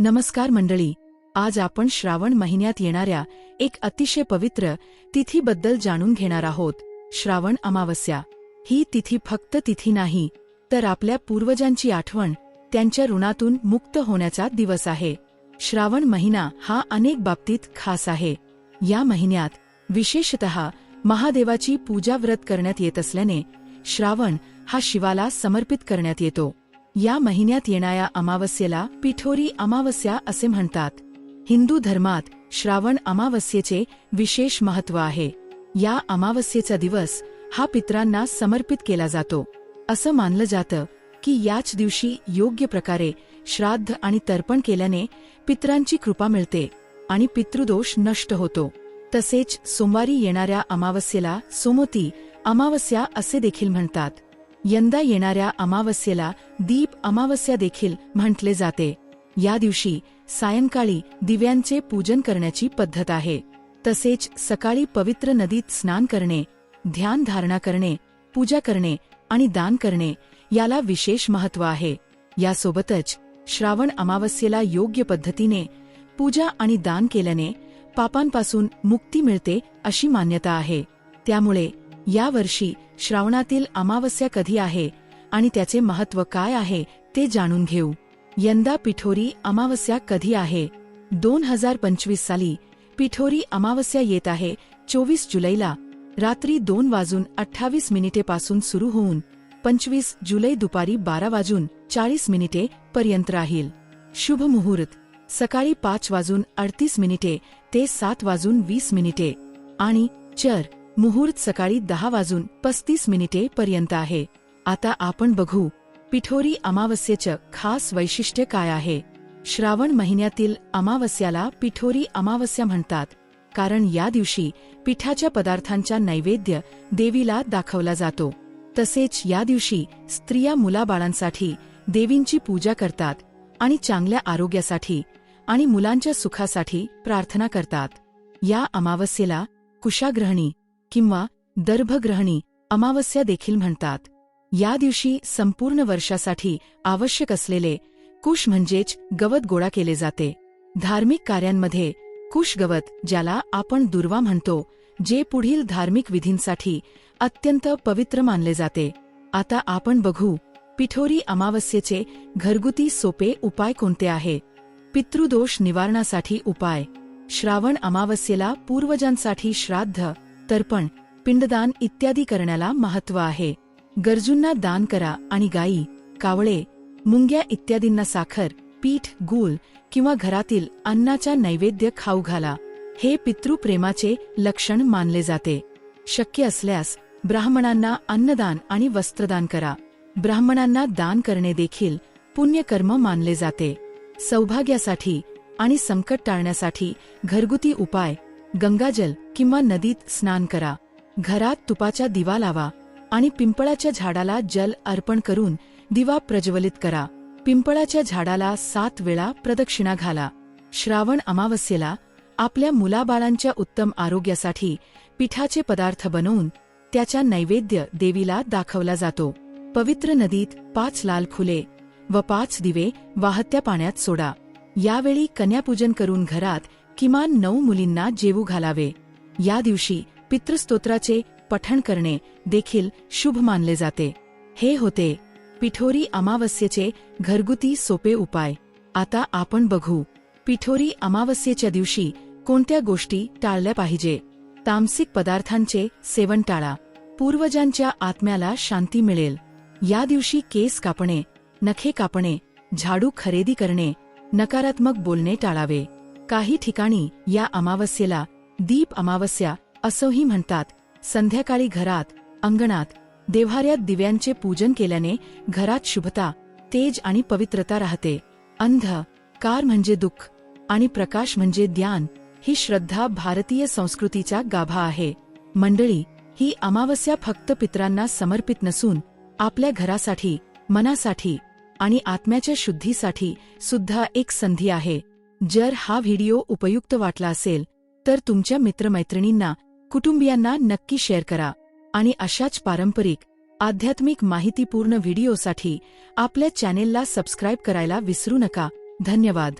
नमस्कार मंडळी आज आपण श्रावण महिन्यात येणाऱ्या एक अतिशय पवित्र तिथीबद्दल जाणून घेणार आहोत. श्रावण अमावस्या. ही तिथी फक्त तिथी नाही तर आपल्या पूर्वजांची आठवण त्यांच्या ऋणातून मुक्त होण्याचा दिवस आहे. श्रावण महिना हा अनेक बाबतीत खास आहे. या महिन्यात विशेषतः महादेवाची पूजा व्रत करण्यात येत असल्याने श्रावण हा शिवाला समर्पित करण्यात येतो. या महिन्यात येणाऱ्या अमावस्येला पिठोरी अमावस्या असे म्हणतात. हिंदू धर्मात श्रावण अमावस्येचे विशेष महत्त्व आहे. या अमावस्येचा दिवस हा पित्रांना समर्पित केला जातो. असं मानलं जातं की याच दिवशी योग्य प्रकारे श्राद्ध आणि तर्पण केल्याने पित्रांची कृपा मिळते आणि पितृदोष नष्ट होतो. तसेच सोमवारी येणाऱ्या अमावस्येला सोमोती अमावस्या असे देखील म्हणतात. यंदा येणाऱ्या अमावस्येला दीप अमावस्या देखील म्हटले जाते. या दिवशी सायंकाळी दिव्यांचे पूजन करण्याची पद्धत आहे. तसेच सकाळी पवित्र नदीत स्नान करणे ध्यान धारणा करणे पूजा करणे आणि दान करणे याला विशेष महत्त्व आहे. यासोबतच श्रावण अमावस्येला योग्य पद्धतीने पूजा आणि दान केल्याने पापांपासून मुक्ती मिळते अशी मान्यता आहे. त्यामुळे यावर्षी श्रावणातील अमावस्या कधी आहे आणि त्याचे महत्त्व काय आहे ते जाणून घेऊ. यंदा पिठोरी अमावस्या कधी आहे? दोन हजार पंचवीस साली पिठोरी अमावस्या येत आहे चोवीस जुलैला. रात्री दोन वाजून अठ्ठावीस मिनिटेपासून सुरू होऊन पंचवीस जुलै दुपारी बारा वाजून चाळीस मिनिटे पर्यंत राहील. शुभ मुहूर्त. सकाळी पाच वाजून अडतीस मिनिटे ते सात वाजून वीस मिनिटे. आणि चर. मुहूर्त सकाळी दहा वाजून पस्तीस मिनिटे पर्यंत आहे. आता आपण बघू पिठोरी अमावस्येचं खास वैशिष्ट्य काय आहे. श्रावण महिन्यातील अमावस्याला पिठोरी अमावस्या म्हणतात. कारण या दिवशी पिठाच्या पदार्थांचा नैवेद्य देवीला दाखवला जातो. तसेच या दिवशी स्त्रिया मुलाबाळांसाठी देवींची पूजा करतात आणि चांगल्या आरोग्यासाठी आणि मुलांच्या सुखासाठी प्रार्थना करतात. या अमावस्येला कुशाग्रहणी किंवा दर्भग्रहणी अमावस्या देखील म्हणतात. या दिवशी संपूर्ण वर्षासाठी आवश्यक असलेले कुश म्हणजेच गवत गोळा केले जाते. धार्मिक कार्यांमध्ये कुश गवत ज्याला आपण दुर्वा म्हणतो जे पुढील धार्मिक विधींसाठी अत्यंत पवित्र मानले जाते. आता आपण बघू पिठोरी अमावस्येचे घरगुती सोपे उपाय कोणते आहे? पितृदोष निवारणासाठी उपाय. श्रावण अमावस्येला पूर्वजांसाठी श्राद्ध. तर्पण पिंडदान इत्यादी करण्याला महत्त्व आहे. गरजूंना दान करा आणि गायी कावळे मुंग्या इत्यादींना साखर पीठ गूळ किंवा घरातील अन्नाच्या नैवेद्य खाऊ घाला. हे पितृप्रेमाचे लक्षण मानले जाते. शक्य असल्यास ब्राह्मणांना अन्नदान आणि वस्त्रदान करा. ब्राह्मणांना दान करणे देखील पुण्यकर्म मानले जाते. सौभाग्यासाठी आणि संकट टाळण्यासाठी घरगुती उपाय गंगाजल किंवा नदीत स्नान करा. घरात तुपाच्या दिवा लावा आणि पिंपळाच्या झाडाला जल अर्पण करून दिवा प्रज्वलित करा. पिंपळाच्या झाडाला सात वेळा प्रदक्षिणा घाला. श्रावण अमावस्येला आपल्या मुलाबाळांच्या उत्तम आरोग्यासाठी पिठाचे पदार्थ बनवून त्याचा नैवेद्य देवीला दाखवला जातो. पवित्र नदीत पाच लाल फुले व पाच दिवे वाहत्या पाण्यात सोडा. यावेळी कन्यापूजन करून घरात किमान नऊ मुलींना जेवू घालावे. या दिवशी पितृस्तोत्राचे पठण करणे देखील शुभ मानले जाते. हे होते पिठोरी अमावस्येचे घरगुती सोपे उपाय. आता आपण बघू पिठोरी अमावस्येच्या दिवशी कोणत्या गोष्टी टाळल्या पाहिजे. तामसिक पदार्थांचे सेवन टाळा. पूर्वजांच्या आत्म्याला शांती मिळेल. या दिवशी केस कापणे नखे कापणे झाडू खरेदी करणे नकारात्मक बोलणे टाळावे. काही ठिकाणी या अमावस्येला दीप अमावस्या असंही म्हणतात. संध्याकाळी घरात अंगणात देव्हाऱ्यात दिव्यांचे पूजन केल्याने घरात शुभता तेज आणि पवित्रता राहते. अंध कार म्हणजे दुःख आणि प्रकाश म्हणजे ज्ञान ही श्रद्धा भारतीय संस्कृतीचा गाभा आहे. मंडळी ही अमावस्या फक्त पित्रांना समर्पित नसून आपल्या घरासाठी मनासाठी आणि आत्म्याच्या शुद्धीसाठी सुद्धा एक संधी आहे. जर हा व्हिडिओ उपयुक्त वाटला असेल तर तुमच्या मित्रमैत्रिणींना कुटुंबियांना नक्की शेअर करा आणि अशाच पारंपरिक आध्यात्मिक माहितीपूर्ण व्हिडिओसाठी आपल्या चॅनेलला सबस्क्राईब करायला विसरू नका. धन्यवाद.